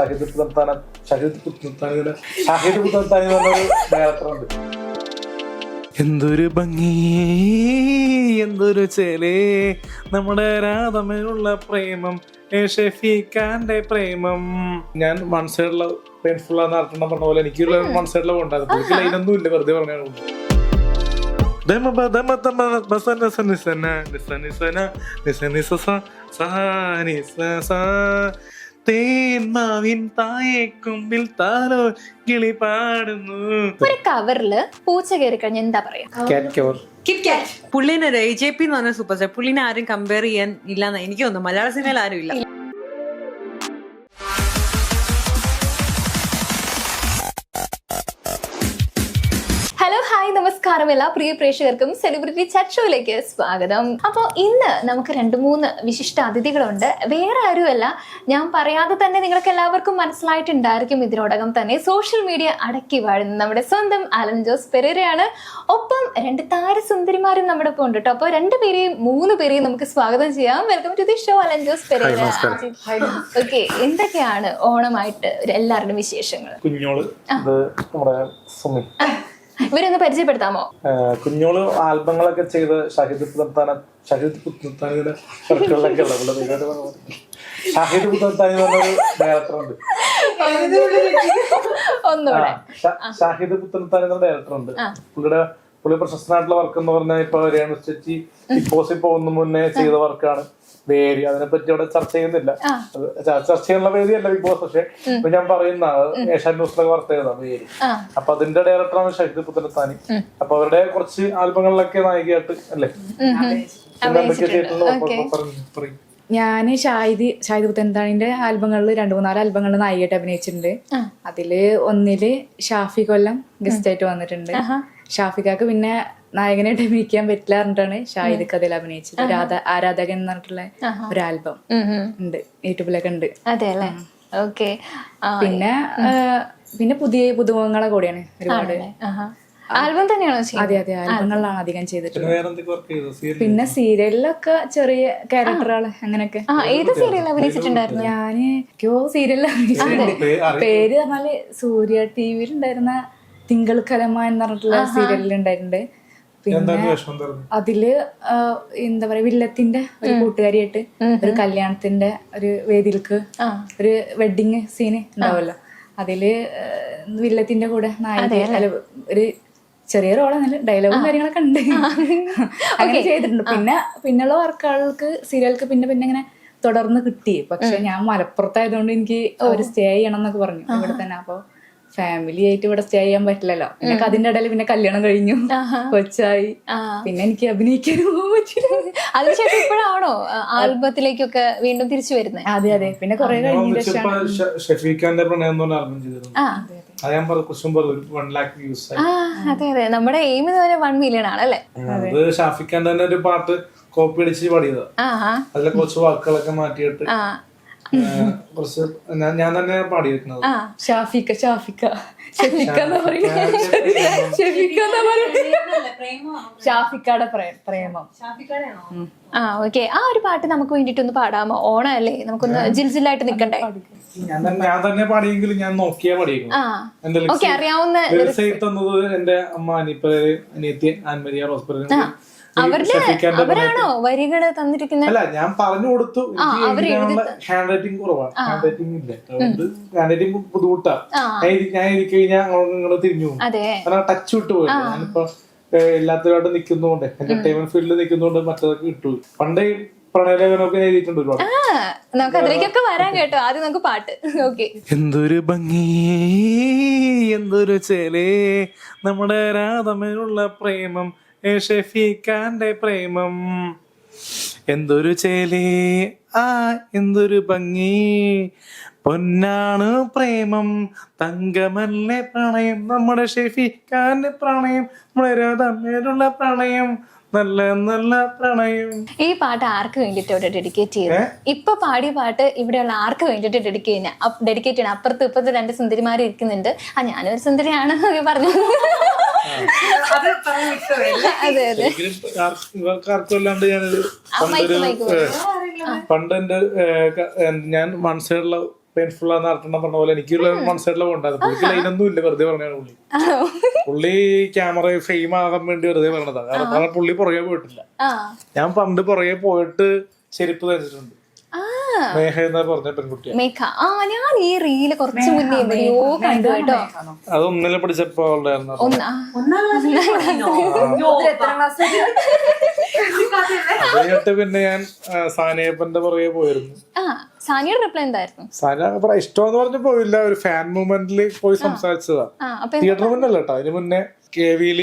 ഷാഹിദ് പുത്തൻതാന ഷാഹിദ് പുത്തൻതാനിയുടെ ഷഹീദ് പുത്തൻതാനി എന്ന് പറഞ്ഞൊരു ഡയറക്ടറുണ്ട് എന്തൊരു ഭംഗി എന്തൊരു ചേലേ. നമ്മുടെ രാധമയുള്ള പ്രേമം ഷെഫീഖാന്റെ പ്രേമം. ഞാൻ വൺ സൈഡിലെ പെയിൻഫുൾ ആണെന്ന് അർത്ഥം പറഞ്ഞ പോലെ എനിക്കുള്ള വൺ സൈഡിലെ ഉണ്ടായിരുന്നു എനിക്ക് ലൈനൊന്നും ഇല്ല വെറുതെ പറഞ്ഞു ദമ ദമ തമ ബസ നസ നിസ നിസ നിസ സ സ നി സ സ തേന്മാവിൻ തായേക്കുമ്പിൽ താലോ കിളി പാടുന്നു. ഒരു കവറിൽ പൂച്ച കയറി കഴിഞ്ഞാൽ എന്താ പറയാ? പുള്ളിനെ ജെ പി എന്ന് പറഞ്ഞ സൂപ്പർ സ്റ്റാർ പുള്ളിനെ ആരും കമ്പയർ ചെയ്യാൻ ഇല്ലാന്ന് എനിക്ക് തോന്നുന്നു. മലയാള സിനിമയിൽ ആരും ഇല്ല. നമസ്കാരം എല്ലാ പ്രിയ പ്രേക്ഷകർക്കും സെലിബ്രിറ്റി ചാറ്റ് ഷോയിലേക്ക് സ്വാഗതം. അപ്പോൾ ഇന്ന് നമുക്ക് രണ്ട് മൂന്ന് വിശിഷ്ട അതിഥികളുണ്ട്. വേറെ ആരുമല്ല ഞാൻ പറയാതെ തന്നെ നിങ്ങൾക്ക് എല്ലാവർക്കും മനസ്സിലായിട്ടുണ്ടായിരിക്കും ഇതിനോടകം തന്നെ. സോഷ്യൽ മീഡിയ അടക്കി വാഴുന്ന നമ്മുടെ സ്വന്തം അലൻ ജോസ് പെരേരയാണ്. ഒപ്പം രണ്ട് താരസുന്ദരിമാരും നമ്മുടെ ഒപ്പം ഉണ്ട് കേട്ടോ അപ്പോൾ രണ്ടുപേരെയും മൂന്ന് പേരെയും നമുക്ക് സ്വാഗതം ചെയ്യാം. Welcome to the show Alan Jose Pereira. Okay എന്തൊക്കെയാണ് ഓണമായിട്ട് എല്ലാവരുടെയും വിശേഷങ്ങൾ? കുഞ്ഞോൾ നമ്മുടെ ഇവരൊന്ന് പരിചയപ്പെടുത്താമോ? കുഞ്ഞോൾ ആൽബങ്ങളൊക്കെ ചെയ്ത് ഷഹിദ് പുത്തൻതാന ഷഹിദ് വർക്കുകളിലൊക്കെ. ഷാഹിദ് പറഞ്ഞൊരു ഡയറക്ടറുണ്ട് ഒന്നുകൂടെ. ഷാഹിദ് എന്ന ഡയറക്ടറുണ്ട് പുള്ളിയുടെ പുള്ളി പ്രശസ്തനായിട്ടുള്ള വർക്ക് എന്ന് പറഞ്ഞാൽ ഇപ്പൊ രേണു ചേച്ചി ഇപ്പോസിൽ പോകുന്ന മുന്നേ ചെയ്ത വർക്കാണ് വേരി അതിനെപ്പറ്റി അവിടെ ചർച്ച ചെയ്യുന്നില്ല. അത് ചർച്ച ചെയ്യാനുള്ള വേദിയല്ല ബിഗ് ബോസ് പക്ഷെ ഇപ്പൊ ഞാൻ പറയുന്ന ഏഷ്യാൻ ന്യൂസിലൊക്കെ വാർത്ത ചെയ്താ വേരി അപ്പൊ അതിന്റെ ഡയറക്ടറാണ് ഷഹിദ് പുത്തനത്താനി. അപ്പൊ അവരുടെ കുറച്ച് ആൽബങ്ങളിലൊക്കെ നായികയായിട്ട് അല്ലേ? ഞാൻ ഷാഹിദ് ഷാഹിദ് പുത്തൻതാണിന്റെ ആൽബങ്ങളിൽ രണ്ടു മൂന്നാൽ ആൽബങ്ങളിൽ നായികയായിട്ട് അഭിനയിച്ചിട്ടുണ്ട്. അതിൽ ഒന്നിൽ ഷാഫി കൊല്ലം ഗസ്റ്റ് ആയിട്ട് വന്നിട്ടുണ്ട് ഷാഫിക്കാക്ക് പിന്നെ നായകനായിട്ട് അഭിനയിക്കാൻ പറ്റില്ല പറഞ്ഞിട്ടാണ് ഷാഹിദ് കഥയിൽ അഭിനയിച്ചത്. രാധ ആരാധകൻ എന്ന് പറഞ്ഞിട്ടുള്ള ഒരു ആൽബം. ഉണ്ട്. യൂട്യൂബിലൊക്കെ ഉണ്ട്. അതെ അല്ലേ? ഓക്കെ. പിന്നെ പിന്നെ പുതിയ പുതുമുഖങ്ങളെ കൂടിയാണ് ഒരുപാട്. ആൽബം തന്നെയാണോ ചെയ്യുന്നത് അതെ അതെ. ആൽബങ്ങളിലാണ് അധികം ചെയ്തിട്ടുള്ളത്. പിന്നെ സീരിയലിലൊക്കെ ചെറിയ ക്യാരക്ടറുകൾ അങ്ങനെയൊക്കെ. ഏത് സീരിയൽ അഭിനയിച്ചിട്ടുണ്ടായിരുന്നു? ഞാൻ ക്യോ സീരിയലിൽ അഭിനയിച്ചിട്ടുണ്ട്. പേര് പറഞ്ഞാൽ സൂര്യ ടി വിയിൽ ഉണ്ടായിരുന്ന തിങ്കൾ കലമ എന്ന് പറഞ്ഞിട്ടുള്ള സീരിയലിൽ ഉണ്ടായിട്ടുണ്ട് പിന്നെ അതിൽ എന്താ പറയാ വില്ലത്തിന്റെ ഒരു കൂട്ടുകാരിയായിട്ട് ഒരു കല്യാണത്തിന്റെ ഒരു വേദിക്ക് ഒരു വെഡിങ് സീന് ഉണ്ടാവുമല്ലോ. അതിൽ വില്ലത്തിന്റെ കൂടെ നായിക ഒരു ചെറിയ റോൾ റോളാണ് ഡയലോഗും കാര്യങ്ങളൊക്കെ ഉണ്ട്. അങ്ങനെ ചെയ്തിട്ടുണ്ട്. പിന്നെ പിന്നെയുള്ള വർക്കുകൾക്ക് സീരിയൽക്ക് പിന്നെ പിന്നെ ഇങ്ങനെ തുടർന്ന് കിട്ടി. പക്ഷെ ഞാൻ മലപ്പുറത്തായതുകൊണ്ട് എനിക്ക് ഒരു സ്റ്റേ ചെയ്യണം എന്നൊക്കെ പറഞ്ഞു. ഇവിടെ തന്നെ. അപ്പൊ ഫാമിലി ആയിട്ട് ഇവിടെ സ്റ്റേ ചെയ്യാൻ പറ്റില്ലല്ലോ. എനിക്ക് അതിന്റെ ഇടയിൽ പിന്നെ കല്യാണം കഴിഞ്ഞു. കൊച്ചായി. പിന്നെ എനിക്ക് അഭിനയിക്കാനും അതിനുശേഷം ഇപ്പോഴാണോ? ആൽബത്തിലേക്കൊക്കെ വീണ്ടും തിരിച്ചു വരുന്നത് അതെ അതെ. പിന്നെ കുറെ കഴിഞ്ഞ ഇപ്പൊ ഷ- പ്രണയം അത് അതെ അതെ. നമ്മുടെ എയിം എന്ന് പറഞ്ഞാൽ വൺ മില്യൺ ആണല്ലേ അത്. ഷാഫിഖാന്റെ തന്നെ ഒരു പാട്ട് കോപ്പി അടിച്ച് പാടിയതാ. അതിലെ കുറച്ച് വാക്കുകളൊക്കെ മാറ്റിയിട്ട്. കുറച്ച് ഞാൻ തന്നെ പാടി ആ. ഷാഫിക്ക ഷാഫിക്ക. ഷെഫിക്ക എന്നാ പറയുന്നത്? ഷെഫിക്ക എന്നാ പറയുന്നത്? ഷാഫിക്കയുടെ പ്രേമം. ആ ഓക്കെ. ആ ഒരു പാട്ട് നമുക്ക് വേണ്ടിട്ടൊന്ന് പാടാമോ? ഓണല്ലേ അല്ലേ നമുക്കൊന്ന് ജിൽജിലായിട്ട് നിക്കണ്ടേ ഞാൻ തന്നെ ഞാൻ തന്നെ പാടിയെങ്കിലും ഞാൻ നോക്കിയാ പാടിയേക്കും അറിയാവുന്ന എന്റെ അമ്മ അനിപ്പര് അനിയത്തി ആൻമരിയ ഷഫീഖാന്റെ അവരാണോ വരികൾ തന്നിരിക്കുന്നത് അല്ല ഞാൻ പറഞ്ഞു കൊടുത്തു. ഹാൻഡ് റൈറ്റിംഗ് കുറവാണ്. ഹാൻഡ് റൈറ്റിംഗ് ഇല്ല. അതുകൊണ്ട് ഹാൻഡ് റൈറ്റിംഗ് ബുദ്ധിമുട്ടാ. ഞാൻ ഇരിക്കഴിഞ്ഞാൽ കഴിഞ്ഞാൽ നിങ്ങൾ തിരിഞ്ഞു പോകും. അതെ. ടച്ച് വിട്ടു പോയി. ഞാനിപ്പോ എല്ലാത്തവരായിട്ട് നിൽക്കുന്നതുകൊണ്ട് എന്റർടൈൻമെന്റ് ഫീൽഡിൽ നിൽക്കുന്നതുകൊണ്ട് മറ്റേതൊക്കെ വിട്ടു പണ്ടേ പ്രണയലേഖനമൊക്കെ എഴുതിയിട്ടുണ്ട് ഒരുപാട്. ആ നമുക്ക് അതിലേക്കൊക്കെ വരാൻ കേട്ടോ. ആദ്യം നമുക്ക് പാട്ട്. ഓക്കെ. എന്തൊരു ഭംഗി എന്തൊരു ചേലേ. നമ്മുടെ രാധമയുള്ള പ്രേമം ഷെഫീഖാന്റെ പ്രേമം. എന്തൊരു ചേലി? ആ എന്തൊരു ഭംഗി. പൊന്നാണ് പ്രേമം. തങ്കമല്ലേ പ്രണയം. നമ്മുടെ ഷെഫീഖാന്റെ പ്രണയം. നമ്മുടെ രാധമേലുള്ള പ്രണയം. നല്ല നല്ല പ്രണയം. ഈ പാട്ട് ആർക്ക് വേണ്ടിട്ട് ഇവിടെ ഡെഡിക്കേറ്റ് ചെയ്തു? ഇപ്പൊ പാടിയ പാട്ട് ഇവിടെയുള്ള ആർക്ക് വേണ്ടിട്ട് ഡെഡിക്കേറ്റ് ചെയ്യുന്ന ഡെഡിക്കേറ്റ് ചെയ്യണം? അപ്പുറത്ത് ഇപ്പുറത്ത് രണ്ട് സുന്ദരിമാർ ഇരിക്കുന്നുണ്ട്. ആ ഞാനൊരു സുന്ദരിയാണ്. പറഞ്ഞു. അതെ അതെ ആർക്കും അല്ലാണ്ട് ഞാനൊരു പണ്ടൊരു മൈക്ക് ഏഹ്, പണ്ട് എന്റെ ഏഹ്, ക- ഏഹ്, ഞാൻ വൺ സൈഡിലെ പെയിൻഫുൾ ആണെന്ന് അർത്ഥം പറഞ്ഞ പോലെ വൺ മനസ്സിലുള്ള ഉണ്ടായിരുന്നു പുള്ളിക്ക് ലൈനൊന്നും ഇല്ല വെറുതെ പറഞ്ഞാണ് പുള്ളി. പുള്ളി ക്യാമറ ഫെയിം ആകാൻ വേണ്ടി വെറുതെ പറഞ്ഞതാണ് കാരണം പുള്ളി പുറകെ പോയിട്ടില്ല. ആ. ഞാൻ പണ്ട് പുറകെ പോയിട്ട് ചെരുപ്പ് ധരിച്ചിട്ടുണ്ട് എന്നാ പറഞ്ഞ പെൺകുട്ടിയെ? മേഘ. ആ ഞാൻ ഈ റീൽ കുറച്ച് മുന്നേ എവിടെയോ കണ്ടു കേട്ടോ. അത് ഒന്നിലെ പഠിച്ചപ്പോ കഴിഞ്ഞിട്ട് പിന്നെ ഞാൻ സാനിയപ്പന്റെ പുറകെ പോയിരുന്നു. ആ സാനിയുടെ റിപ്ലൈ എന്തായിരുന്നു? സാനിയ ഇഷ്ടമെന്ന് പറഞ്ഞു പോയില്ല. ഒരു ഫാൻ മൂവ്മെന്റിൽ പോയി സംസാരിച്ചതാ. തിയേറ്റർ മുന്നല്ല കേട്ടോ. അതിന് മുന്നേ കെ വിയിൽ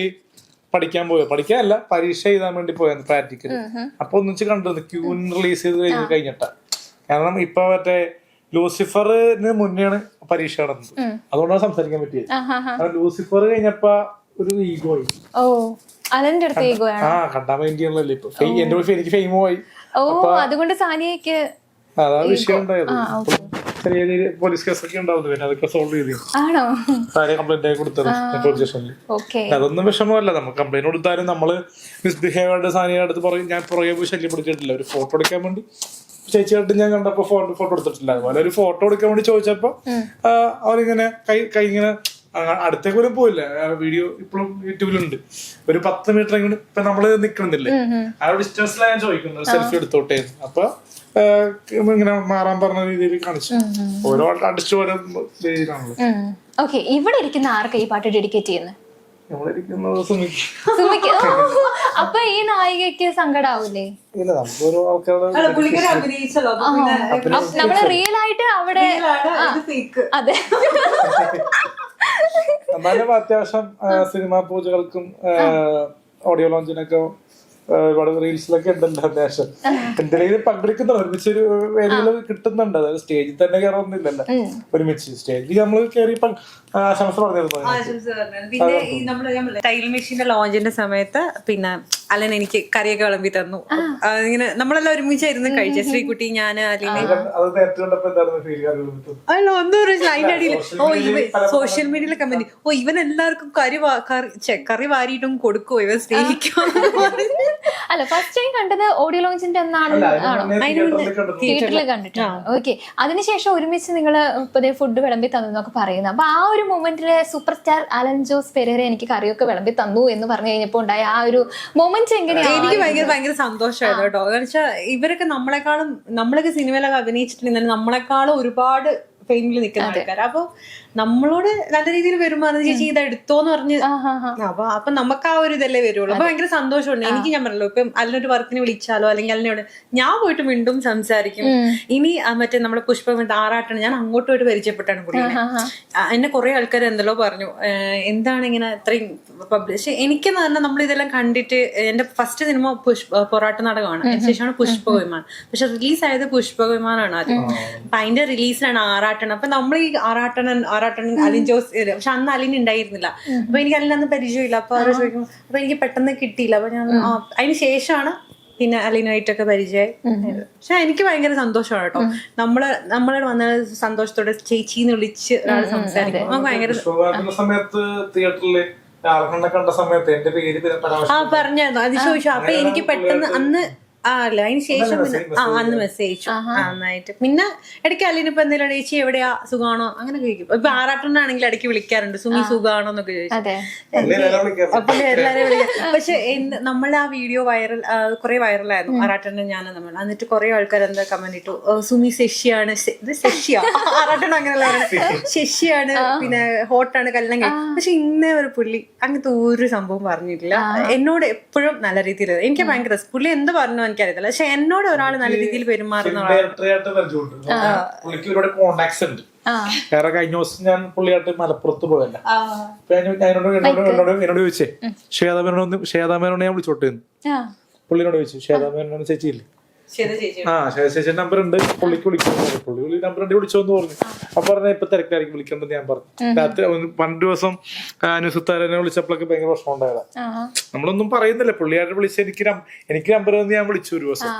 പഠിക്കാൻ പോയ. പഠിക്കാനല്ല പരീക്ഷ എഴുതാൻ വേണ്ടി പോയത് പ്രാക്ടിക്കൽ അപ്പൊ ഒന്നിച്ച് കണ്ടിരുന്നു ക്യൂൻ റിലീസ് ചെയ്ത് കഴിഞ്ഞ് കഴിഞ്ഞിട്ടാ. കാരണം ഇപ്പൊ മറ്റേ ലൂസിഫറിന് മുന്നെയാണ് പരീക്ഷ നടന്നത്. അതുകൊണ്ടാണ് സംസാരിക്കാൻ പറ്റിയത്. കാരണം ലൂസിഫർ കഴിഞ്ഞപ്പോ ഒരു ഈഗോ ആയി അലന്റെ അടുത്ത് ഈഗോയാണ്. ആ കണ്ടാൻ വേണ്ടിയാണല്ലോ ഇപ്പൊ. എന്റെ എനിക്ക് ഫെയിമോ ആയി. ഓ അതുകൊണ്ട് സാനിയക്ക് അതാ വിഷയം ഉണ്ടായത്. ചെറിയ ചെറിയ പോലീസ് കേസൊക്കെ ഉണ്ടാവുന്നു. പിന്നെ അതൊക്കെ സോൾവ് ചെയ്തു. സാരെ കംപ്ലൈന്റ് ആയി കൊടുത്തത് പോലീസ് സ്റ്റേഷനിൽ അതൊന്നും വിഷമമല്ല. നമുക്ക് കംപ്ലൈന്റ് കൊടുത്താലും നമ്മൾ മിസ്ബിഹേവിയർഡ് സാനിയുടെ അടുത്ത് പറയും ഞാൻ പുറകെ പോയി ശല്യപ്പെടുത്തിയിട്ടില്ല. ഒരു ഫോട്ടോ എടുക്കാൻ വേണ്ടി ചേച്ചിയായിട്ട് ഞാൻ കണ്ടപ്പോ ഫോട്ടോ ഫോട്ടോ എടുത്തിട്ടില്ല. അതുപോലെ ഒരു ഫോട്ടോ എടുക്കാൻ വേണ്ടി ചോദിച്ചപ്പോ അവരിങ്ങനെ കൈ കൈ ഇങ്ങനെ അടുത്തേക്ക് പോലും പോയില്ല വീഡിയോ ഇപ്പോഴും യൂട്യൂബിലുണ്ട്. ഒരു പത്ത് മീറ്റർ ഇങ്ങോട്ട് ഇപ്പൊ നമ്മൾ നിക്കണില്ലേ ആ ഡിസ്റ്റൻസിലാണ് ഞാൻ ചോദിക്കുന്നത്. സെൽഫി എടുത്തോട്ടെ. അപ്പൊ ഇങ്ങനെ മാറാൻ പറഞ്ഞ രീതിയിൽ കാണിച്ചു. ഓരോ അടിച്ചു ഓരോ ഓക്കെ ഇവിടെ ഇരിക്കുന്ന ആർക്കാണ് ഈ പാട്ട് ഡെഡിക്കേറ്റ് ചെയ്യുന്നത് അപ്പൊ ഈ നായികക്ക് സങ്കടാവൂലേ? ഇല്ല നമുക്ക് ഓരോ ആൾക്കാരുടെ അല്ല പുള്ളിക്കാരി അഭിനയിച്ചല്ലോ അപ്പൊ പിന്നെ നമ്മൾ റിയൽ ആയിട്ട് അവിടെ ഇത് ഫേക്ക് അതെ. എന്നാലും അത്യാവശ്യം സിനിമാ പൂജകൾക്കും ഓഡിയോ ലോഞ്ചിനൊക്കെ ഒരുപാട് റീൽസിലൊക്കെ ഉണ്ടല്ലോ അത്യാവശ്യം. എന്തെങ്കിലും പങ്കെടുക്കുന്ന ഒരുമിച്ച് ഒരു വേദികൾ കിട്ടുന്നുണ്ട്. അതായത് സ്റ്റേജിൽ തന്നെ കയറൊന്നുമില്ലല്ലോ ഒരുമിച്ച്. സ്റ്റേജിൽ നമ്മൾ കയറി ആശംസ പറഞ്ഞിരുന്നു. പിന്നെ മെഷീന്റെ ലോഞ്ചിന്റെ സമയത്ത് പിന്നെ അലൻ എനിക്ക് കറിയൊക്കെ വിളമ്പി തന്നു. ഇങ്ങനെ നമ്മളെല്ലാം ഒരുമിച്ചായിരുന്നു കഴിച്ച ശ്രീകുട്ടി ഞാൻ അല്ല ഒന്നും ഒരു അതിന്റെ അടിയിൽ ഓ ഇവ സോഷ്യൽ മീഡിയയിലെ കമന്റ് ഓ ഇവൻ എല്ലാവർക്കും കറി വാ- കറി വാരിയിട്ടും കൊടുക്കുവോ? ഇവൻ സ്നേഹിക്കുമോ അല്ല ഫസ്റ്റ് ടൈം കണ്ടത് ഓഡിയോ ലോഞ്ചിന്റെ എന്നാണ് ആണോ? തിയേറ്ററിൽ കണ്ടിട്ടുണ്ട്? ഓക്കെ അതിനുശേഷം ഒരുമിച്ച് നിങ്ങൾ പുതിയ ഫുഡ് വിളമ്പി തന്നു എന്നൊക്കെ പറയുന്നത് അപ്പൊ ആ ഒരു മൊമെന്റിൽ super star Allen Jose Perera എനിക്ക് കറിയൊക്കെ വിളമ്പി തന്നു എന്ന് പറഞ്ഞു കഴിഞ്ഞപ്പോ ഉണ്ടായ ആ ഒരു മൊമെന്റ് എങ്ങനെയാണ് എനിക്ക് ഭയങ്കര ഭയങ്കര സന്തോഷമായിരുന്നു കേട്ടോ. കാരണം വെച്ചാൽ ഇവരൊക്കെ നമ്മളെക്കാളും നമ്മളൊക്കെ സിനിമയിലൊക്കെ അഭിനയിച്ചിട്ടുണ്ടെങ്കിൽ നമ്മളെക്കാളും ഒരുപാട് ഫെയിമിൽ നിൽക്കുന്ന ആൾക്കാർ അപ്പൊ നമ്മളോട് നല്ല രീതിയിൽ പെരുമാറുന്ന ചേച്ചി ഇത് എടുത്തോന്ന് പറഞ്ഞ്. അപ്പൊ അപ്പൊ നമുക്ക് ആ ഒരു ഇതല്ലേ വരുള്ളൂ. അപ്പൊ ഭയങ്കര സന്തോഷമുണ്ട്. എനിക്ക് ഞാൻ പറഞ്ഞല്ലോ ഇപ്പം അതിനൊരു വർക്കിന് വിളിച്ചാലോ അല്ലെങ്കിൽ അതിനോട് ഞാൻ പോയിട്ട് വീണ്ടും സംസാരിക്കും. ഇനി മറ്റേ നമ്മുടെ പുഷ്പ ആറാട്ടാണ് ഞാൻ അങ്ങോട്ട് പോയിട്ട് പരിചയപ്പെട്ടാണ് പുള്ളി എന്നെ കുറെ ആൾക്കാർ എന്തല്ലോ പറഞ്ഞു. എന്താണ് ഇങ്ങനെ ഇത്രയും പബ്ലിഷ് എനിക്കെന്ന് പറഞ്ഞാൽ നമ്മൾ ഇതെല്ലാം കണ്ടിട്ട് എന്റെ ഫസ്റ്റ് സിനിമ പുഷ്പ പൊറാട്ട നാടകമാണ്. അതിനുശേഷമാണ് പുഷ്പവിമാൻ പക്ഷെ റിലീസ് ആയത് പുഷ്പവിമാനാണ് ആദ്യം. അപ്പൊ അതിന്റെ റിലീസിലാണ് ആറാട്ടണം. അപ്പൊ നമ്മൾ ഈ ആറാട്ടണൻ ആറാട്ടണൻ അലിൻ ജോസ് പക്ഷെ അന്ന് അലിൻ ഉണ്ടായിരുന്നില്ല. അപ്പൊ എനിക്ക് അലിൻ അന്ന് പരിചയമില്ല. അപ്പൊ അവരെ ചോദിക്കും അപ്പൊ എനിക്ക് പെട്ടെന്ന് കിട്ടിയില്ല. അപ്പൊ ഞാൻ ആ, അതിന് ശേഷമാണ് പിന്നെ അലിനായിട്ടൊക്കെ പരിചയം പക്ഷെ എനിക്ക് ഭയങ്കര സന്തോഷമാണ് കേട്ടോ. നമ്മൾ നമ്മളോട് വന്ന സന്തോഷത്തോടെ ചേച്ചി എന്ന് വിളിച്ച് ഒരാൾ സംസാരിക്കും. നമുക്ക് ഭയങ്കര സമയത്ത് തിയേറ്ററിൽ കണ്ട സമയത്ത് എന്റെ പേര് ആ പറഞ്ഞായിരുന്നു. അത് ചോദിച്ചു. അപ്പൊ എനിക്ക് പെട്ടെന്ന് അന്ന് ആ അല്ല അതിന് ശേഷം പിന്നെ ആ അന്ന് മെസ്സേജ് നന്നായിട്ട്. പിന്നെ ഇടയ്ക്ക് അല്ലിന് ഇപ്പൊ എന്തെങ്കിലും ചേച്ചി എവിടെയാ? സുഖാണോ? അങ്ങനെ ചോദിക്കും. ഇപ്പൊ ആറാട്ടനാണെങ്കിൽ ഇടയ്ക്ക് വിളിക്കാറുണ്ട്. സുമി സുഖാണോ എന്നൊക്കെ ചോദിച്ചു അതെ. അപ്പൊ എല്ലാരും വിളിക്കാം. പക്ഷെ നമ്മളെ ആ വീഡിയോ വൈറൽ കുറെ വൈറലായിരുന്നു. ആറാട്ടണ്ണൻ ഞാൻ നമ്മൾ എന്നിട്ട് കുറെ ആൾക്കാർ എന്താ കമന്റ് ഇട്ടു? സുമി ശശിയാണ്. ശശിയാ? ആറാട്ടൻ അങ്ങനെയല്ല ശശിയാണ് പിന്നെ ഹോട്ടാണ് കഴി പക്ഷെ ഇന്നേ ഒരു പുള്ളി അങ്ങനത്തെ ഒരു സംഭവം പറഞ്ഞിട്ടില്ല. എന്നോട് എപ്പോഴും നല്ല രീതിയിൽ എനിക്ക് ഭയങ്കര രസം. പുള്ളി എന്ത് പറഞ്ഞു എനിക്കറിയത്തില്ല. പക്ഷെ എന്നോട് ഒരാൾ നല്ല രീതിയിൽ പെരുമാറുന്ന പുള്ളിക്ക് ഒരുപാട് കോണ്ടാക്ട്സ് ഉണ്ട്. വേറെ കഴിഞ്ഞ ദിവസം ഞാൻ പുള്ളിയായിട്ട് മലപ്പുറത്ത് പോയല്ല എന്നോട് എന്നോട് ചോദിച്ചേ ശ്വേതാമേനോട് ശ്വേതാമേനോട് ഞാൻ വിളിച്ചോട്ടേന്ന്. പുള്ളിനോട് ചോദിച്ചു ശ്വേതാമേനോട് ചേച്ചിയില്ലേ? ആ ശേഷം നമ്പർ ഉണ്ട്. പുള്ളിക്ക് വിളിക്കുന്നു പുള്ളി വിളി നമ്പർ ഉണ്ട് വിളിച്ചോന്ന് പറഞ്ഞു. അപ്പൊ പറഞ്ഞു ഇപ്പൊ തിരക്കായിരിക്കും വിളിക്കണ്ടെന്ന് ഞാൻ പറഞ്ഞു. രാത്രി പണ്ട് ദിവസം അനുസുത്താരനെ വിളിച്ചപ്പോഴൊക്കെ ഭയങ്കര പ്രശ്നം ഉണ്ടായതാ. ആ നമ്മളൊന്നും പറയുന്നില്ല. പുള്ളിയായിട്ട് വിളിച്ച എനിക്ക് എനിക്ക് നമ്പർ തന്ന് ഞാൻ വിളിച്ചു ഒരു ദിവസം.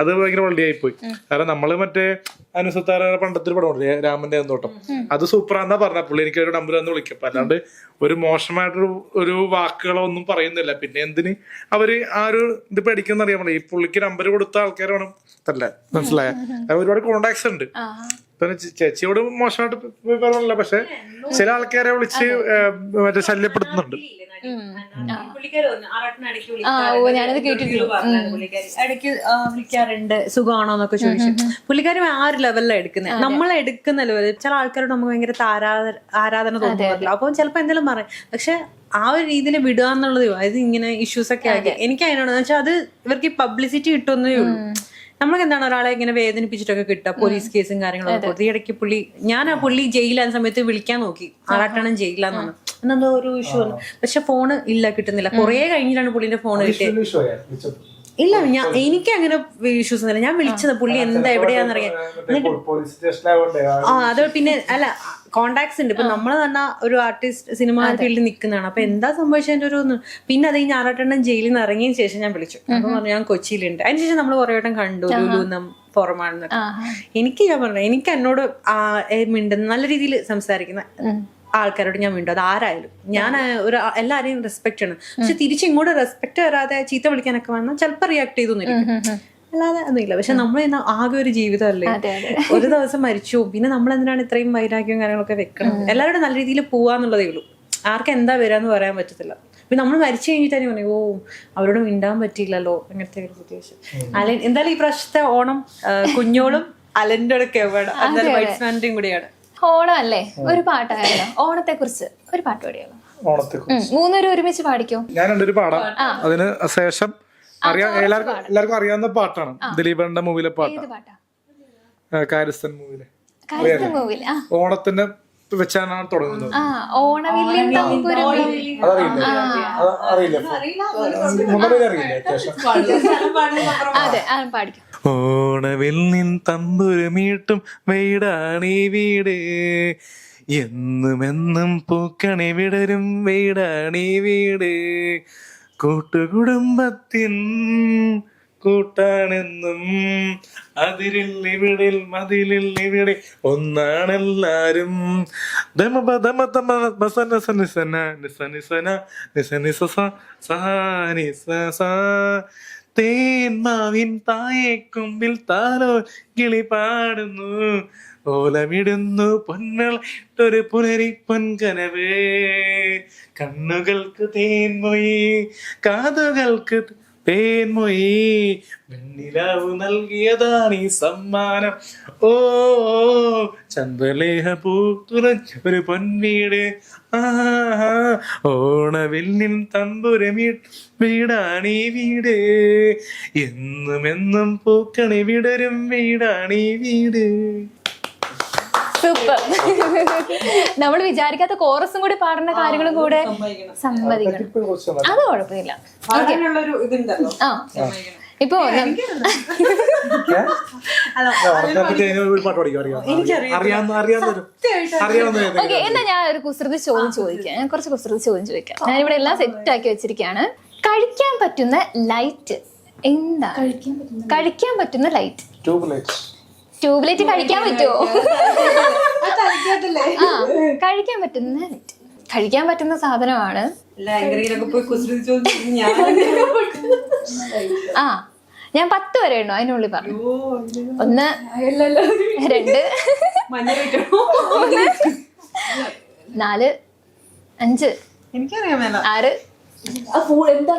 അത് ഭയങ്കര വള്ളിയായി പോയി കാരണം നമ്മൾ മറ്റേ അനുസത്താര പണ്ടത്തെ ഒരു പടമുണ്ട് രാമന്റെ തോട്ടം അത് സൂപ്പറാന്നാ പറഞ്ഞ പുള്ളി എനിക്ക് ഒരു നമ്പർ തന്ന് വിളിക്കും. അപ്പൊ അല്ലാണ്ട് ഒരു മോശമായിട്ടൊരു ഒരു വാക്കുകളോ ഒന്നും പറയുന്നില്ല. പിന്നെ എന്തിന് അവർ ആ ഒരു ഇത് പഠിക്കുന്നറിയാൻ അറിയാൻ ഈ പുള്ളിക്ക് നമ്പർ കൊടുത്ത ആൾക്കാർ വേണം അല്ലേ? മനസ്സിലായ? ഒരുപാട് കോണ്ടാക്ട്സ് ഉണ്ട്. പിന്നെ ചേച്ചിയോട് മോശമായിട്ട് പറഞ്ഞില്ല പക്ഷെ ചില ആൾക്കാരെ വിളിച്ച് മറ്റേ ശല്യപ്പെടുത്തുന്നുണ്ട്. ഓ, വിളിക്കാറുണ്ട്. ഞാനത് ഒരു പുള്ളിക്കാരി. ഇടയ്ക്ക് വിളിക്കാറുണ്ട് സുഖമാണോ എന്നൊക്കെ ചോദിച്ചു. പുള്ളിക്കാരും ആ ഒരു ലെവലിലാണ് എടുക്കുന്നത് നമ്മൾ എടുക്കുന്ന ലെവൽ ചില ആൾക്കാരോട് നമുക്ക് ഭയങ്കര ആരാധന ആരാധന തോന്നുന്നില്ല അപ്പൊ ചിലപ്പോ എന്തെങ്കിലും പറയും. പക്ഷെ ആ ഒരു രീതിയിൽ വിടുക എന്നുള്ളത് അതായത് ഇങ്ങനെ ഇഷ്യൂസ് ഒക്കെ ആക്കി എനിക്ക് അതിനോട് വെച്ചാൽ അത് ഇവർക്ക് പബ്ലിസിറ്റി കിട്ടുന്നേ ഉള്ളൂ. നമ്മൾക്ക് എന്താണ് ഒരാളെ ഇങ്ങനെ വേദനിപ്പിച്ചിട്ടൊക്കെ കിട്ടുക? പോലീസ് കേസും കാര്യങ്ങളൊക്കെ കൊടുത്ത്. ഈ ഇടയ്ക്ക് പുള്ളി ഞാൻ ആ പുള്ളി ജയിലാകുന്ന സമയത്ത് വിളിക്കാൻ നോക്കി. ആറാട്ടണം ജയിലാന്നാണ് എന്നെന്തോ ഒരു ഇഷ്യൂ ആണ്. പക്ഷെ ഫോണ് ഇല്ല കിട്ടുന്നില്ല. കുറെ കഴിഞ്ഞിട്ടാണ് പുള്ളിന്റെ ഫോൺ കിട്ടിയത്. ഇല്ല ഞാൻ എനിക്ക് അങ്ങനെ ഇഷ്യൂസ് ഒന്നുമില്ല. ഞാൻ വിളിച്ചത് പുള്ളി എന്താ എവിടെയാന്നറിയാൻ പോലീസ് സ്റ്റേഷനായതുകൊണ്ടേ ആ അത് പിന്നെ അല്ല കോണ്ടാക്ട്സ് ഉണ്ട്. ഇപ്പൊ നമ്മൾ തന്നെ ഒരു ആർട്ടിസ്റ്റ് സിനിമ ഫീൽഡിൽ നിൽക്കുന്നതാണ് അപ്പൊ എന്താ സംഭവിച്ചതിന്റെ ഒരു ഒന്ന് പിന്നെ അത് ഈ ഞാറാട്ടെണ്ണം ജയിലിൽ നിന്ന് ഇറങ്ങിയ ശേഷം ഞാൻ വിളിച്ചു. അപ്പൊ പറഞ്ഞു ഞാൻ കൊച്ചിയിലുണ്ട്. അതിനുശേഷം നമ്മൾ കുറെ വട്ടം കണ്ടു ലുലു പുറമാണെന്നൊക്കെ എനിക്ക് ഞാൻ പറഞ്ഞു എനിക്ക് എന്നോട് മിണ്ടുന്ന നല്ല രീതിയിൽ സംസാരിക്കുന്ന ആൾക്കാരോട് ഞാൻ മിണ്ടും. അത് ആരായാലും. ഞാൻ ഒരു എല്ലാരെയും റെസ്പെക്ട് ചെയ്യണം. പക്ഷെ തിരിച്ച് ഇങ്ങോട്ട് റെസ്പെക്ട് വരാതെ ചീത്ത വിളിക്കാനൊക്കെ വന്നാൽ ചിലപ്പോൾ റിയാക്ട് ചെയ്തൊന്നിരിക്കും അല്ലാതെ ഒന്നുമില്ല. പക്ഷെ നമ്മൾ ആകെ ഒരു ജീവിതമല്ലേ? ഒരു ദിവസം മരിച്ചു. പിന്നെ നമ്മൾ എന്തിനാണ് ഇത്രയും വൈരാഗ്യവും കാര്യങ്ങളൊക്കെ വെക്കണം എല്ലാവരോടും നല്ല രീതിയിൽ പോവാന്നുള്ളതേ ഉള്ളൂ. ആർക്കും എന്താ വരാന്ന് പറയാൻ പറ്റത്തില്ല. പിന്നെ നമ്മൾ മരിച്ചു കഴിഞ്ഞിട്ട് തന്നെ പറയും ഓ അവരോട് മിണ്ടാൻ പറ്റിയില്ലല്ലോ അങ്ങനത്തെ ഒരു സിറ്റുവേഷൻ അലൻ എന്തായാലും ഈ പ്രാവശ്യത്തെ ഓണം കുഞ്ഞോളും അലന്റെ ഒക്കെ വേണം. എന്തായാലും വൈറ്റ്സ്മാന്റെയും കൂടിയാണ്. ഓണം അല്ലേ ഒരു പാട്ടായാലോ? ഓണത്തെ കുറിച്ച് ഒരു പാട്ട് പാടിയാലോ? ഓണത്തെ മൂന്നുപേരും ഒരുമിച്ച് പാടിക്കോ? ഞാൻ രണ്ടൊരു പാടാം. അതിന് ശേഷം അറിയാം എല്ലാവർക്കും എല്ലാവർക്കും അറിയാവുന്ന പാട്ടാണ്. ദിലീപന്റെ മൂവിയിലെ പാട്ട്. ഏത് പാട്ടാ? കാര്യസ്ഥൻ മൂവിയിലെ. ഓണത്തിന്റെ വെച്ചാണ് തുടങ്ങുന്നത്. അതറിയില്ല. അത് അറിയില്ല. അത്യാവശ്യം. അതെ ആ പാടിക്കും. ഓണവിൽ നിൻ തമ്പുരമീട്ടും വീടാണീ വീട്. എന്നുമെന്നും പൂക്കണി വിടരും വീടാണീ വീട്. കൂട്ടുകുടുംബത്തിൻ കൂട്ടാണെന്നും അതിരിൽ ഇവിടിൽ മതിലിൽ ഇവിടെ ഒന്നാണെല്ലാരും നിസനിസന ദമ തമ ബസന സന സന നിസ നിസ നിസ സ സ നി സ സ തേന്മാവിൻ തായേക്കുമ്പിൽ താലോ കിളി പാടുന്നു. ഓലമിടുന്നു പൊന്നളൊരു പുലരി പൊൻകനവ്. കണ്ണുകൾക്ക് തേൻമൊഴി കാതുകൾക്ക് വെണ്ണിലാവ് നൽകിയതാണ് ഈ സമ്മാനം. ഓ ചന്ദ്രലേഹ പൂ തുറഞ്ഞ ഒരു പൊൻവീട് ആ ഓണവില്ലിൻ തമ്പുരമീട്ട് വീടാണീ വീട്. എന്നും എന്നും പൂക്കണി വിടരും വീടാണീ വീട്. സൂപ്പർ നമ്മൾ വിചാരിക്കാത്ത കോറസും കൂടി പാടുന്ന കാര്യങ്ങളും കൂടെ സമ്മതിക്കണം. അത് കുഴപ്പമില്ല. ആ. ഇപ്പൊ ഓക്കെ എന്നാ ഞാൻ ഒരു കുസൃതി ചോദ്യം ചോദിക്കാം. ഞാൻ കുറച്ച് കുസൃതി ചോദ്യം ചോദിക്കാം. ഞാൻ ഇവിടെ എല്ലാം സെറ്റ് ആക്കി വെച്ചിരിക്കുകയാണ്. കഴിക്കാൻ പറ്റുന്ന ലൈറ്റ് എന്താ കഴിക്കാൻ പറ്റുന്ന light tube light tube light കഴിക്കാൻ പറ്റുമോ? ആ കഴിക്കാൻ പറ്റുന്ന കഴിക്കാൻ പറ്റുന്ന സാധനമാണ്. ലൈബ്രറിയിലൊക്കെ പോയി കുസൃതി ചോദിച്ചു ഞാൻ. ആ ഞാൻ പത്ത് വരെ ഉണ്ടോ അതിനുള്ളിൽ പറഞ്ഞു. ഒന്ന് രണ്ട് നാല് അഞ്ച് ആറ് എന്താ?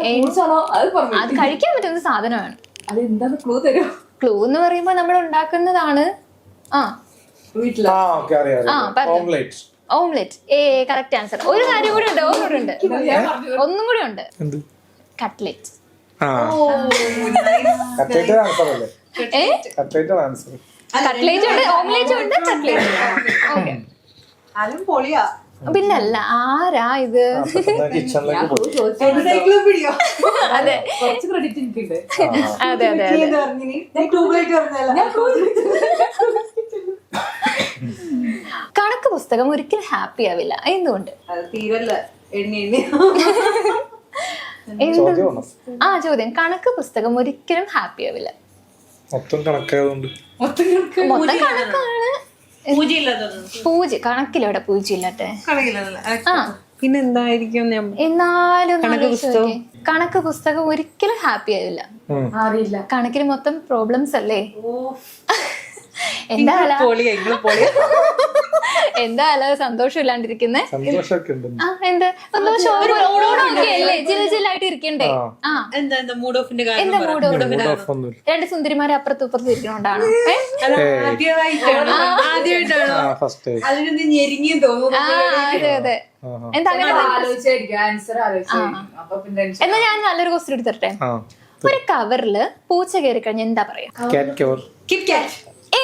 അത് കഴിക്കാൻ പറ്റുന്ന സാധനമാണ്. അത് എന്താന്ന് ക്ലൂ തരും? ക്ലൂ എന്ന് പറയുമ്പോൾ നമ്മൾ ഉണ്ടാക്കുന്നതാണ് ആ omelette omelette a correct answer ഒരു കാര്യം കൂടി ഉണ്ട് ഒന്നും കൂടി ഉണ്ട് ഒന്നും കൂടി ഉണ്ട് എന്ത് കട്ട്ലെറ്റ് ആ കട്ട്ലേറ്റ് ഉണ്ട് ഓംലെറ്റ് ഉണ്ട് കട്ട്ലേറ്റ് ഓക്കെ അതും പൊളിയാ പിന്നല്ല ആരാ ഇത്? കിച്ചണിലേക്ക് പോയി. എൻസൈക്ലോപീഡിയ അതെ. കുറച്ച് ക്രെഡിറ്റ് എനിക്കുണ്ട്. അതെ അതെ അതെ. ഞാൻ ട്യൂബ്ലൈറ്റ് പറഞ്ഞല്ല കണക്ക് പുസ്തകം ഒരിക്കലും ഹാപ്പി ആവില്ല. എന്തുകൊണ്ട്? തീരല്ല. എണ്ണി എണ്ണി. എന്ത്? ചോദ്യമാണ് ആ ചോദ്യം. കണക്ക് പുസ്തകം ഒരിക്കലും ഹാപ്പി ആവില്ല. മൊത്തം കണക്കായതുകൊണ്ട്. മൊത്തം കണക്കാണ്. പൂജ കണക്കിലവിടെ പൂജയില്ലട്ടെ കണക്കില്ലതല്ല ആ. പിന്നെ എന്തായിരിക്കും ഞാൻ എന്നാലും ഒന്ന് കണക്ക് ആലോചിച്ച് പുസ്തകം? നോക്കിയേ. കണക്ക് പുസ്തകം ഒരിക്കലും ഹാപ്പി ആയില്ല. അറിയില്ല കണക്കിന് മൊത്തം പ്രോബ്ലംസ് അല്ലേ? എന്താ അല? പൊളിയാ ഇങ്ങൾ പൊളിയാ. എന്താ അല? സന്തോഷം ഇല്ലാണ്ടിരിക്കുന്നേ സന്തോഷമൊക്കെ ഉണ്ട് ആ എന്ത്? സന്തോഷം. അല്ലേ ജില്ലായിട്ട് ഇരിക്കണ്ടേ? ആ. എന്താ എന്താ മൂഡ് ഓഫിന്റെ എന്താ മൂഡ് രണ്ട് സുന്ദരിമാരെ അപ്പുറത്തും ഇപ്പുറത്തും ഇരിക്കണോണ്ടാണ്? അല്ല, ആദ്യമായിട്ടാണ്. അതിനൊന്ന് തോന്നുന്നു. ആ അതെ അതെ. എന്താ അങ്ങനെ എന്നാ ഞാൻ നല്ലൊരു ക്വസ്റ്റ്യൻ എടുത്തിട്ടെ. ഒരു കവറിൽ പൂച്ച കയറി കഴിഞ്ഞാൽ എന്താ പറയാ? ക്യാറ്റ്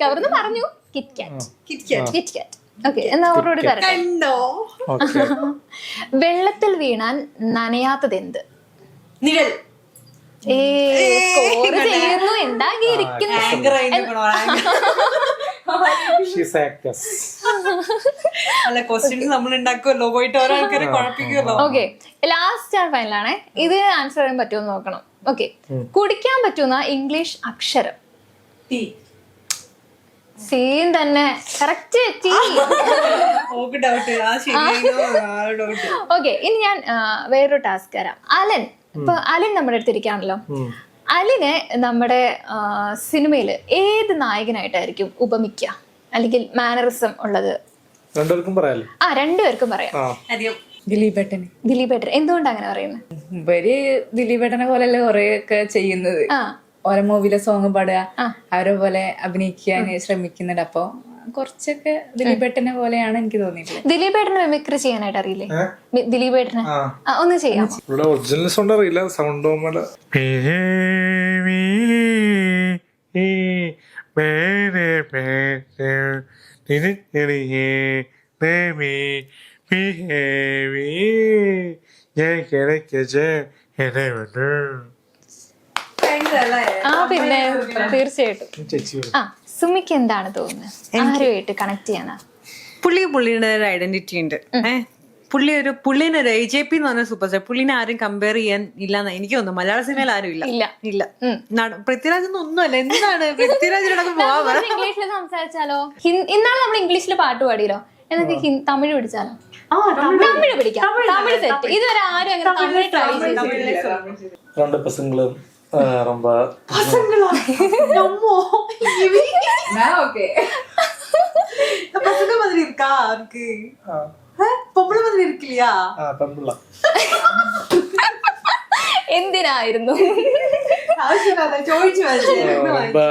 കവർ എന്ന് പറഞ്ഞു. KitKat KitKat KitKat okay എന്നാ കണ്ടോ? വെള്ളത്തിൽ വീണാൻ നനയാത്തത് എന്ത്? നിഴൽ. ഏ ചെയ്യുന്നു. ആയിട്ട് ആങ്കർ ഷീസ് ആക്ടസ് അല്ല ക്വസ്റ്റ്യൻസ് നമ്മൾ ഉണ്ടാക്കുമല്ലോ പോയിട്ട് ഓരോ ആൾക്കാരെ കുഴപ്പിക്കുമല്ലോ ഓക്കെ ലാസ്റ്റ് ആൻഡ് ആണ്. ഇത് ആൻസർ ചെയ്യാൻ പറ്റുമോ എന്ന് നോക്കണം. ഓക്കെ കുടിക്കാൻ പറ്റുന്ന ഇംഗ്ലീഷ് അക്ഷരം. ടീ. സീൻ തന്നെ. കറക്റ്റ് ഓക്ക് ഡൗട്ട് ആ ശരിയാണോ? ഡൗട്ട് ഓക്കെ ഇനി ഞാൻ വേറൊരു ടാസ്ക് തരാം. അലൻ. ഇപ്പൊ അലൻ നമ്മുടെ അടുത്തിരിക്കാണല്ലോ. അലിനെ നമ്മുടെ സിനിമയിൽ ഏത് നായകനായിട്ടായിരിക്കും ഉപമിക്ക? അല്ലെങ്കിൽ മാനറിസം ഉള്ളത്? രണ്ടുപേർക്കും പറയാലോ. ആ രണ്ടുപേർക്കും പറയാം. ദിലീപേട്ടന്. ദിലീപേട്ടൻ. എന്തുകൊണ്ടാണ് അങ്ങനെ പറയുന്നത് ഇവർ ദിലീപേട്ടനെ പോലെയല്ലേ കൊറേ ഒക്കെ ചെയ്യുന്നത്? ആ. ഓരോ മൂവിയിലെ സോങ് പാടുക അവരെ പോലെ അഭിനയിക്കാൻ ശ്രമിക്കുന്നുണ്ട്. അപ്പൊ കുറച്ചൊക്കെ ദിലീപേട്ടനെ പോലെയാണ് എനിക്ക് തോന്നിയിട്ടുള്ളത്. ദിലീപേട്ടനെ മിമിക്രി ചെയ്യാനായിട്ട് അറിയില്ലേ? ദിലീപ് ഒന്ന് ചെയ്യാം ഇവിടെ ഒറിജിനൽ സൗണ്ട് അറിയില്ല സൗണ്ട് നമ്മുടെ ആ പിന്നെ തീർച്ചയായിട്ടും. ചേച്ചി ആ സുമിക്ക് എന്താണ് തോന്നുന്നത്? ആരുമായിട്ട് കണക്ട് ചെയ്യാനാ? പുള്ളി പുള്ളിയുടെ ഒരു ഐഡന്റിറ്റി ഉണ്ട്. ഏഹ് പുള്ളി ഒരു പുള്ളിനെ ഒരു എ ജെ പി എന്ന് പറഞ്ഞ സൂപ്പർ സ്റ്റാർ പുള്ളിനെ ആരും കമ്പയർ ചെയ്യാൻ ഇല്ല എനിക്ക് തോന്നുന്നു. മലയാള സിനിമയിൽ ആരും ഇല്ല. ഇല്ല. ഇല്ല. പൃഥ്വിരാജ് ഒന്നും ഒന്നുമല്ല. എന്താണ്? പൃഥ്വിരാജിനോടൊക്കെ ഇംഗ്ലീഷിൽ സംസാരിച്ചാലോ? ഇന്നാണ് നമ്മൾ ഇംഗ്ലീഷിൽ പാട്ട് പാടിയല്ലോ. എന്നൊക്കെ തമിഴ് പിടിച്ചാലോ? തമിഴ് പിടിക്കാം. തമിഴ് സെറ്റ് ഇതുവരെ ആരും അങ്ങനെ തമിഴ് ട്രൈ ചെയ്തിട്ടില്ല. രണ്ട് പസങ്ങളും ரொம்ப ഓക്കെ பசங்க மாதிரி இருக்கா அவருக்கு பொம்பளை மாதிரி இருக்கு இல்லையா ആ പെമ്പിള്ള എന്തിനായിരുന്നു அவசியம் அதை ചോദിച്ചു ரொம்ப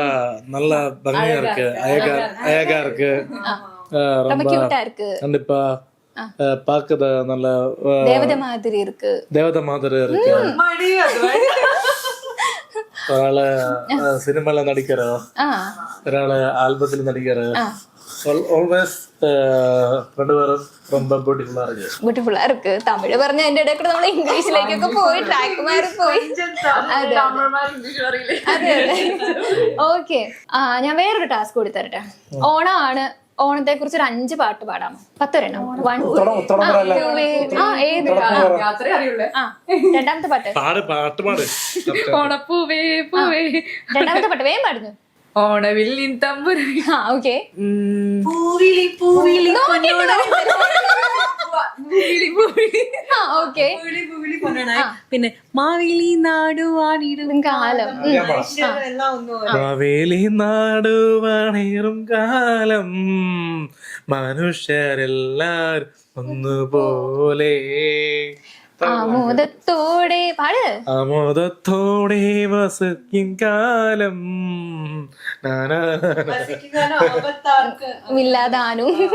நல்ல பங்கயா இருக்கு அழகா அழகா இருக்கு ஆ, ரொம்ப ரொம்ப கியூட்டா இருக்கு கண்டிப்பா ஆ, பார்க்கத நல்ல ஆ, தேவதை மாதிரி இருக்கு தேவதை மாதிரி இருக்கு மடி அது ഒരാൾ സിനിമയിലെ നടിക്കറ് ഒരാൾ ആൽബത്തിൽ നടിക്കറ് ഓൾവേസ് രണ്ടുപേരും ബ്യൂട്ടിഫുള്ളാർക്ക് തമിഴ് പറഞ്ഞ അതിന്റെ ഇടയിൽ നമ്മൾ ഇംഗ്ലീഷിലേക്കൊക്കെ പോയി ട്രാക്ക് പോയി. അതെ. ഓക്കെ ഞാൻ വേറൊരു ടാസ്ക് കൂടി തരട്ടെ? ഓണമാണ്. ഓണത്തെ കുറിച്ച് ഒരു അഞ്ച് പാട്ട് പാടാമോ പത്തൊരെണ്ണം. വൺ ഉത്തരം ഉത്തരം പറയല്ല? ആ ഏത് ആ രണ്ടാമത്തെ പാട്ട്. പാട് പാട്ട് പാട്. ഓണപ്പൂവേ പൂവേ. രണ്ടാമത്തെ പാട്ട്. വേഗം പാടുന്നു. ഓണവില്ലിൻ തമ്പുരാ ഓക്കെ. പൂവിളി പൂവിളി പിന്നെ മാവേലി നാടുവാണിടും കാലം. മാവേലി നാടുവാണീറും കാലം. മനുഷ്യരെല്ലാരും ഒന്നുപോലെ. ആമോദത്തോടെ പാട്. ആമോദത്തോടെ വസിക്കും കാലം. മില്ലാതാനും